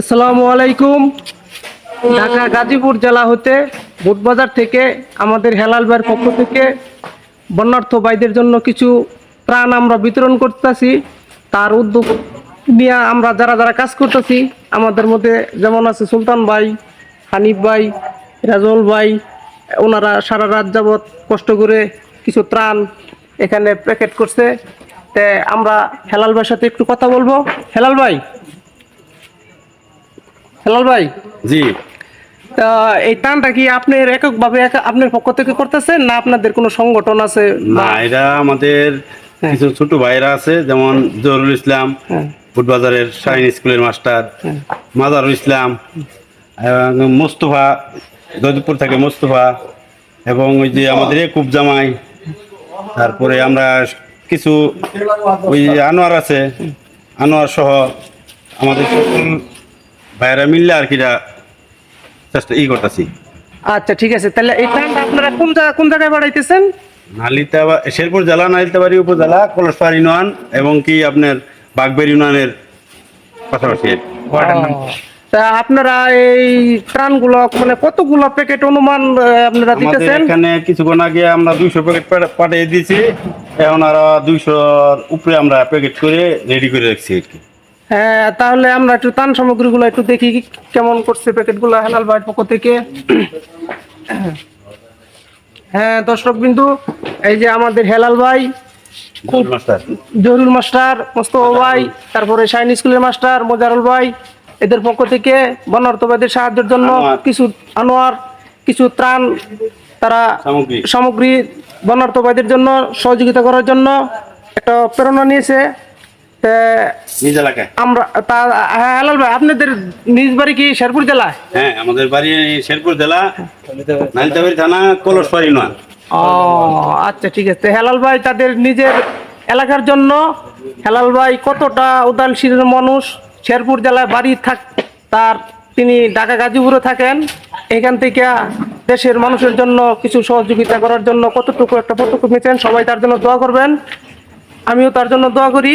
আসসালামু আলাইকুম। ঢাকা গাজীপুর জেলা হতে বুটবাজার থেকে আমাদের হেলাল ভাইয়ের পক্ষ থেকে বন্যার্থ ভাইদের জন্য কিছু প্রাণ আমরা বিতরণ করতেছি। তার উদ্যোগ নিয়ে আমরা যারা যারা কাজ করতেছি, আমাদের মধ্যে যেমন আছে সুলতান ভাই, হানিফ ভাই, রাজল ভাই, ওনারা সারা রাত যাবৎ কষ্ট করে কিছু ত্রাণ এখানে প্যাকেট করছে। তে আমরা হেলাল ভাইয়ের সাথে একটু কথা বলব। হেলাল ভাই হেলাল ভাই? জি। তা এই টানটা কি আপনার এককভাবে একা- আপনার পক্ষ থেকে করতেছেন না আপনাদের কোনো সংগঠন আছে না এটা আমাদের কিছু ছোট ভাইরা আছে যেমন জহুরুল ইসলাম হ্যাঁ। ফুটবাজারের শাহিন স্কুলের মাস্টার মাজারুল ইসলাম এবং মোস্তফা দৌদপুর থেকে মোস্তফা এবং ওই যে আমাদের একুব জামাই তারপরে আমরা কিছু ওই আনোয়ার আছে আনোয়ার সহ আমাদের সকল ভাইরা মিললে আর কিরা চেষ্টা ই করতেছি। আচ্ছা ঠিক আছে। তাহলে এই আপনারা কোন জায়গা কোন জায়গায় বাড়াইতেছেন নালিতাবা শেরপুর জেলা নালিতাবাড়ি উপজেলা কলসপাড় ইউনিয়ন এবং কি আপনার বাগবের ইউনিয়নের পাশাপাশি। তা আপনারা এই ত্রাণগুলো মানে কতগুলো প্যাকেট অনুমান আপনারা আমাদের দিতেছেন? এখানে কিছুক্ষণ আগে আমরা দুইশো প্যাকেট পাঠিয়ে দিয়েছি। এখন আরও দুইশোর উপরে আমরা প্যাকেট করে রেডি করে রাখছি আর কি। হ্যাঁ তাহলে আমরা একটু ত্রাণ সামগ্রীগুলো একটু দেখি কেমন করছে প্যাকেটগুলো হেলাল ভাইয়ের পক্ষ থেকে। হ্যাঁ দর্শক বিন্দু এই যে আমাদের হেলাল ভাই খুব মাস্টার। মোস্তফা ভাই তারপরে শাইন স্কুলের মাস্টার মোজারুল ভাই এদের পক্ষ থেকে বনার্থবাদের সাহায্যের জন্য কিছু আনোয়ার কিছু ত্রাণ তারা সামগ্রী। বনার্থবাদের জন্য সহযোগিতা করার জন্য একটা প্রেরণা নিয়েছে। নিজ এলাকায়? আমরা তা হ্যাঁ হেলাল ভাই আপনাদের নিজ বাড়ি কি শেরপুর জেলায় হ্যাঁ আমাদের বাড়ি শেরপুর জেলা নালিতাবাড়ি থানা কলসপাড় ইউনিয়ন ও আচ্ছা ঠিক আছে। হেলাল ভাই তাদের নিজের এলাকার জন্য হেলাল ভাই কতটা উদালশীলের মানুষ? শেরপুর জেলায় বাড়ি থাক তার তিনি ঢাকা গাজীপুরে থাকেন। এখান থেকে দেশের মানুষের জন্য কিছু সহযোগিতা করার জন্য কতটুকু একটা পদক্ষেপ নিয়েছেন সবাই তার জন্য দোয়া করবেন। আমিও তার জন্য দোয়া করি।